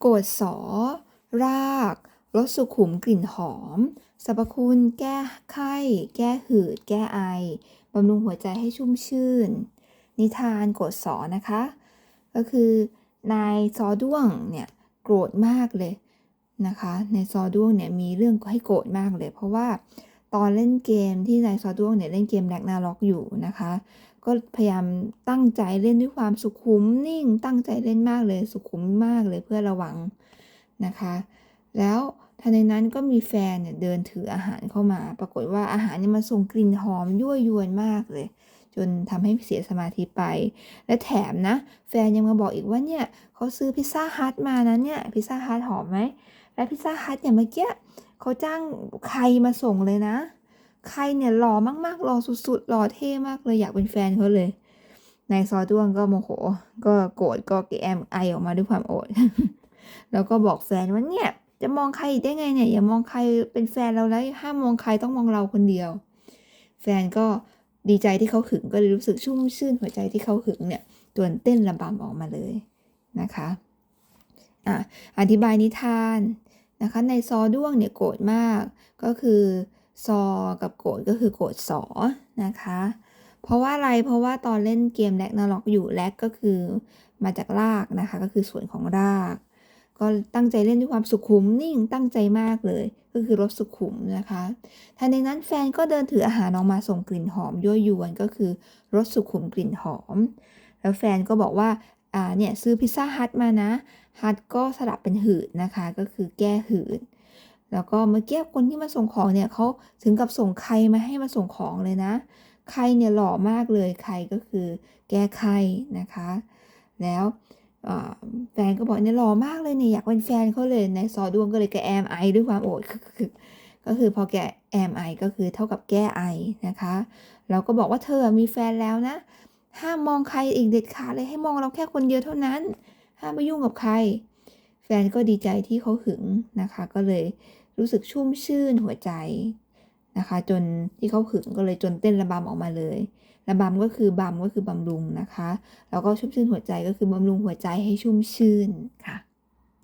โกดสอ รากรสสุขุมกลิ่นหอมสรรพคุณแก้ไข้ แก้หืด แก้ไอ บำรุงหัวใจให้ชุ่มชื่น นิทานโกดสอนะคะ ก็คือนายซอด้วงเนี่ยโกรธมากเลยนะคะ ในซอด้วงเนี่ยมีเรื่องให้โกรธมากเลย เพราะว่า ตอนเล่นเกมที่นายซอด้วงเนี่ยเล่นเกมแร็กนาล็อกอยู่นะคะ ก็พยายามตั้งใจเล่นด้วยความสุขุมนิ่ง ตั้งใจเล่นมากเลยสุขุมมากเลยเพื่อระวังนะคะ แล้วทันในนั้นก็มีแฟนเนี่ยเดินถืออาหารเข้ามา ปรากฏว่าอาหารเนี่ยมันส่งกลิ่นหอมยั่วยวนมากเลย จนทำให้เสียสมาธิไป และแถมนะ แฟนยังมาบอกอีกว่าเนี่ยเขาซื้อพิซซ่าฮัทมานะเนี่ยพิซซ่าฮัทหอมไหมและพิซซ่าฮัทเนี่ยเมื่อกี้ เขาจ้างใครมาส่งเลยนะ ใครเนี่ยหล่อมากๆหล่อสุดๆหล่อเท่มากเลยอยากเป็นแฟนเขาเลยนายซอด้วงก็โมโห ก็โกรธก็แอมไอออกมาด้วยความโอด แล้วก็บอกแฟนว่าเนี่ยจะมองใครอีกได้ไงเนี่ยอย่ามองใครเป็นแฟนเราแล้วห้ามมองใครต้องมองเราคนเดียว แฟนก็ดีใจที่เขาหึงก็เลยรู้สึกชุ่มชื่นหัวใจที่เขาหึงเนี่ยจนเต้นระบำออกมาเลยนะคะอะอธิบายนิทาน นะคะในซอด้วงเนี่ยโกรธมาก ก็คือซอกับโกรธก็คือโกรธสอนะคะ เพราะว่าอะไรเพราะว่าตอนเล่นเกมแลกนาล็อกอยู่แลกก็คือมาจากรากนะคะก็คือส่วนของราก ก็ตั้งใจเล่นด้วยความสุขุมนิ่งตั้งใจมากเลย ก็คือรสสุขุมนะคะทันในนั้นแฟนก็เดินถืออาหารออกมาส่งกลิ่นหอมยั่วยวนก็คือรสสุขุมกลิ่นหอม แล้วแฟนก็บอกว่า อ่าเนี่ยซื้อพิซซ่าฮัทมานะฮัทก็สลับเป็นหืดนะคะ ก็คือแก้หืดแล้วก็เมื่อกี้คนที่มาส่งของเนี่ยเขาถึงกับส่งใครมาให้มาส่งของเลยนะ ใครเนี่ยหล่อมากเลยใครก็คือแก้ไขนะคะ แล้วแฟนก็บอกเนี่ยหล่อมากเลยเนี่ยอยากเป็นแฟนเขาเลยในซอดวงก็เลยแกแอมไอด้วยความโอดก็คือพอแกแอมไอก็คือเท่ากับแก้ไอนะคะ เราก็บอกว่าเธอมีแฟนแล้วนะ ห้ามมองใครอีกเด็ดขาดเลยให้มองเราแค่คนเดียวเท่านั้น ห้ามไปยุ่งกับใคร แฟนก็ดีใจที่เขาหึงนะคะ ก็เลยรู้สึกชุ่มชื่นหัวใจนะคะ จนที่เขาหึงก็เลยจนเต้นระบำออกมาเลยระบำก็คือบำก็คือบำรุงนะคะ แล้วก็ชุ่มชื่นหัวใจก็คือบำรุงหัวใจให้ชุ่มชื่นค่ะ